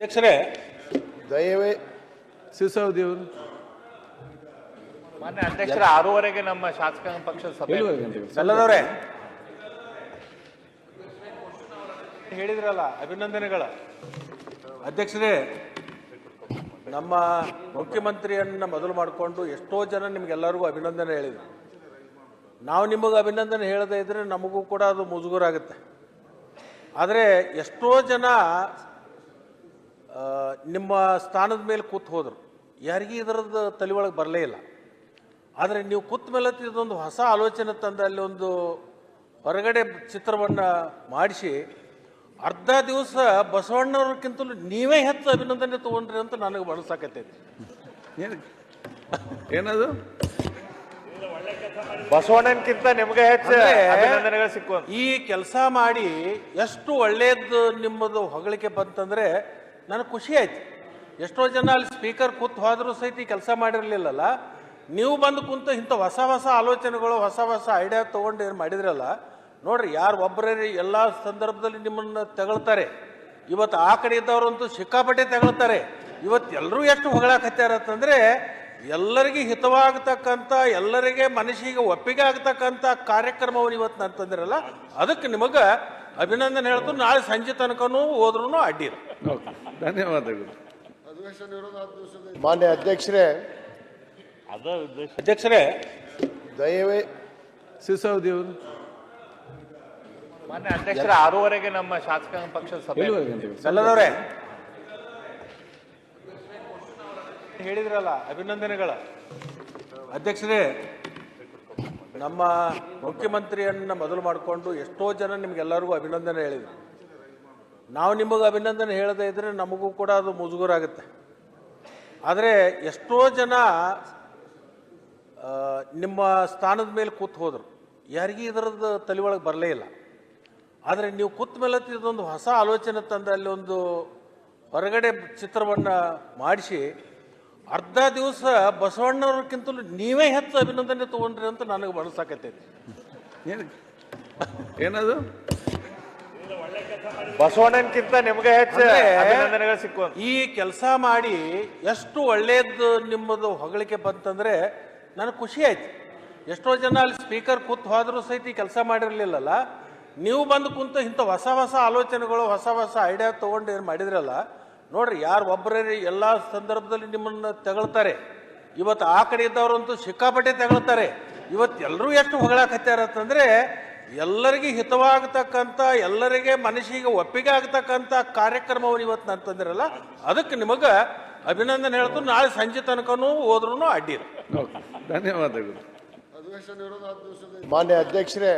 ಅಧ್ಯಕ್ಷರೇ ದಯವೇ ಸಿಸೋದಿ ಅವರು. ಮಾನ್ಯ ಅಧ್ಯಕ್ಷರ ಆರೂವರೆಗೆ ನಮ್ಮ ಶಾಸಕಾಂಗ ಪಕ್ಷದ ಸಭೆ. ಹೇಳಿದ್ರಲ್ಲ ಅಭಿನಂದನೆಗಳ. ಅಧ್ಯಕ್ಷರೇ ನಮ್ಮ ಮುಖ್ಯಮಂತ್ರಿಯನ್ನ ಮೊದಲು ಮಾಡಿಕೊಂಡು ಎಷ್ಟೋ ಜನ ನಿಮ್ಗೆಲ್ಲರಿಗೂ ಅಭಿನಂದನೆ ಹೇಳಿದ್ರು. ನಾವು ನಿಮಗೆ ಅಭಿನಂದನೆ ಹೇಳದೇ ಇದ್ರೆ ನಮಗೂ ಕೂಡ ಅದು ಮುಜುಗರ ಆಗುತ್ತೆ ಆದರೆ ಎಷ್ಟೋ ಜನ ನಿಮ್ಮ ಸ್ಥಾನದ ಮೇಲೆ ಕೂತು ಹೋದರು. ಯಾರಿಗೂ ಇದರದ್ದು ತಲೆ ಒಳಗೆ ಬರಲೇ ಇಲ್ಲ. ಆದರೆ ನೀವು ಕೂತ ಮೇಲೆ ಇದೊಂದು ಹೊಸ ಆಲೋಚನೆ ತಂದು ಅಲ್ಲಿ ಒಂದು ಹೊರಗಡೆ ಚಿತ್ರವನ್ನು ಮಾಡಿಸಿ ಅರ್ಧ ದಿವಸ ಬಸವಣ್ಣವ್ರಕ್ಕಿಂತಲೂ ನೀವೇ ಹೆಚ್ಚು ಅಭಿನಂದನೆ ತೊಗೊಂಡ್ರಿ ಅಂತ ನನಗೆ ಮನಸ್ಸಾಕತ್ತೈತಿ ಏನು? ಏನದು? ಬಸವಣ್ಣನಕ್ಕಿಂತ ನಿಮಗೆ ಹೆಚ್ಚು ಅಭಿನಂದನೆಗಳು ಸಿಕ್ಕು ಈ ಕೆಲಸ ಮಾಡಿ ಎಷ್ಟು ಒಳ್ಳೆಯದು ನಿಮ್ಮದು ಹೊಗಳಿಕೆ ಬಂತಂದ್ರೆ ನನಗೆ ಖುಷಿ ಆಯ್ತು. ಎಷ್ಟೋ ಜನ ಅಲ್ಲಿ ಸ್ಪೀಕರ್ ಕೂತ್ ಹೋದರೂ ಸಹಿತ ಈ ಕೆಲಸ ಮಾಡಿರಲಿಲ್ಲಲ್ಲ. ನೀವು ಬಂದು ಕುಂತು ಇಂಥ ಹೊಸ ಹೊಸ ಆಲೋಚನೆಗಳು, ಹೊಸ ಹೊಸ ಐಡಿಯಾ ತೊಗೊಂಡು ಏನು ಮಾಡಿದ್ರಲ್ಲ, ನೋಡ್ರಿ ಯಾರು ಒಬ್ಬರೇ ಎಲ್ಲ ಸಂದರ್ಭದಲ್ಲಿ ನಿಮ್ಮನ್ನು ತಗೊಳ್ತಾರೆ. ಇವತ್ತು ಆ ಕಡೆ ಇದ್ದವರಂತೂ ಸಿಕ್ಕಾಪಟ್ಟೆ ತಗೊಳ್ತಾರೆ. ಇವತ್ತು ಎಲ್ಲರೂ ಎಷ್ಟು ಹೊಗಳಾಕತ್ಯಾರ ಅಂತಂದ್ರೆ, ಎಲ್ಲರಿಗೆ ಹಿತವಾಗತಕ್ಕಂಥ, ಎಲ್ಲರಿಗೆ ಮನಸ್ಸಿಗೆ ಒಪ್ಪಿಗೆ ಆಗ್ತಕ್ಕಂಥ ಕಾರ್ಯಕ್ರಮವನ್ನು ಇವತ್ತು ನಾನು ತಂದಿರಲ್ಲ, ಅದಕ್ಕೆ ನಿಮಗೆ ಅಭಿನಂದನೆ ಹೇಳ್ತು ನಾಳೆ ಸಂಜೆ ತನಕನೂ ಹೋದ್ರೂ ಅಡ್ಡಿ ಓಕೆ ಧನ್ಯವಾದಗಳು. ಮಾನ್ಯ ಅಧ್ಯಕ್ಷರೇ ಅಧ್ಯಕ್ಷರೇ ದಯವೇ ಸಿಸೌದಿ ಅವರು. ಮಾನ್ಯ ಅಧ್ಯಕ್ಷರ ಆರೂವರೆಗೆ ನಮ್ಮ ಶಾಸಕಾಂಗ ಪಕ್ಷದ ಸಭೆ. ಗಂಟೆಗೆ ಹೇಳಿದ್ರಲ್ಲ ಅಭಿನಂದನೆಗಳ. ಅಧ್ಯಕ್ಷರೇ ನಮ್ಮ ಮುಖ್ಯಮಂತ್ರಿಯನ್ನ ಮೊದಲು ಮಾಡಿಕೊಂಡು ಎಷ್ಟೋ ಜನ ನಿಮಗೆಲ್ಲರಿಗೂ ಅಭಿನಂದನೆ ಹೇಳಿದ್ರು. ನಾವು ನಿಮಗೆ ಅಭಿನಂದನೆ ಹೇಳದೇ ಇದ್ರೆ ನಮಗೂ ಕೂಡ ಅದು ಮುಜುಗುರಾಗುತ್ತೆ. ಆದರೆ ಎಷ್ಟೋ ಜನ ನಿಮ್ಮ ಸ್ಥಾನದ ಮೇಲೆ ಕೂತ್ ಹೋದರು. ಯಾರಿಗೂ ಇದರದ್ದು ತಲೆ ಒಳಗೆ ಬರಲೇ ಇಲ್ಲ. ಆದರೆ ನೀವು ಕೂತ ಮೇಲೆ ಇದೊಂದು ಹೊಸ ಆಲೋಚನೆ ತಂದು ಅಲ್ಲಿ ಒಂದು ಹೊರಗಡೆ ಚಿತ್ರವನ್ನು ಮಾಡಿಸಿ ಅರ್ಧ ದಿವಸ ಬಸವಣ್ಣವ್ರಕ್ಕಿಂತಲೂ ನೀವೇ ಹೆಚ್ಚು ಅಭಿನಂದನೆ ತೊಗೊಂಡ್ರಿ ಅಂತ ನನಗೆ ಮನಸ್ಸಾಕತ್ತೈತಿ. ಏನು ಏನದು? ಬಸವಣ್ಣನಕ್ಕಿಂತ ನಿಮ್ಗೆ ಹೆಚ್ಚು ಅಭಿನಂದನೆಗಳು ಸಿಕ್ಕು ಈ ಕೆಲಸ ಮಾಡಿ ಎಷ್ಟು ಒಳ್ಳೇದು ನಿಮ್ಮದು ಹೊಗಳಿಕೆ ಬಂತಂದ್ರೆ ನನಗೆ ಖುಷಿ ಆಯ್ತು. ಎಷ್ಟೋ ಜನ ಅಲ್ಲಿ ಸ್ಪೀಕರ್ ಕೂತ್ ಹೋದ್ರೂ ಸಹಿತ ಈ ಕೆಲಸ ಮಾಡಿರಲಿಲ್ಲಲ್ಲ. ನೀವು ಬಂದು ಕುಂತು ಇಂಥ ಹೊಸ ಹೊಸ ಆಲೋಚನೆಗಳು ಹೊಸ ಹೊಸ ಐಡಿಯಾ ತೊಗೊಂಡು ಏನು ಮಾಡಿದ್ರಲ್ಲ ನೋಡ್ರಿ ಯಾರು ಒಬ್ಬರೇ ಎಲ್ಲ ಸಂದರ್ಭದಲ್ಲಿ ನಿಮ್ಮನ್ನು ತಗಳ್ತಾರೆ. ಇವತ್ತು ಆ ಕಡೆ ಇದ್ದವರಂತೂ ಸಿಕ್ಕಾಪಟ್ಟೆ ತಗಳ್ತಾರೆ. ಇವತ್ತು ಎಲ್ಲರೂ ಎಷ್ಟು ಅಂತಂದ್ರೆ ಎಲ್ಲರಿಗೆ ಹಿತವಾಗತಕ್ಕಂಥ ಎಲ್ಲರಿಗೆ ಮನಸ್ಸಿಗೆ ಒಪ್ಪಿಗೆ ಆಗ್ತಕ್ಕಂಥ ಕಾರ್ಯಕ್ರಮವನ್ನು ಇವತ್ತು ನಾನು ತಂದಿರಲ್ಲ ಅದಕ್ಕೆ ನಿಮಗೆ ಅಭಿನಂದನೆ ಹೇಳ್ತು ನಾಳೆ ಸಂಜೆ ತನಕನೂ ಹೋದ್ರೂ ಅಡ್ಡಿರ ಓಕೆ ಧನ್ಯವಾದಗಳು. ಮಾನ್ಯ ಅಧ್ಯಕ್ಷರೇ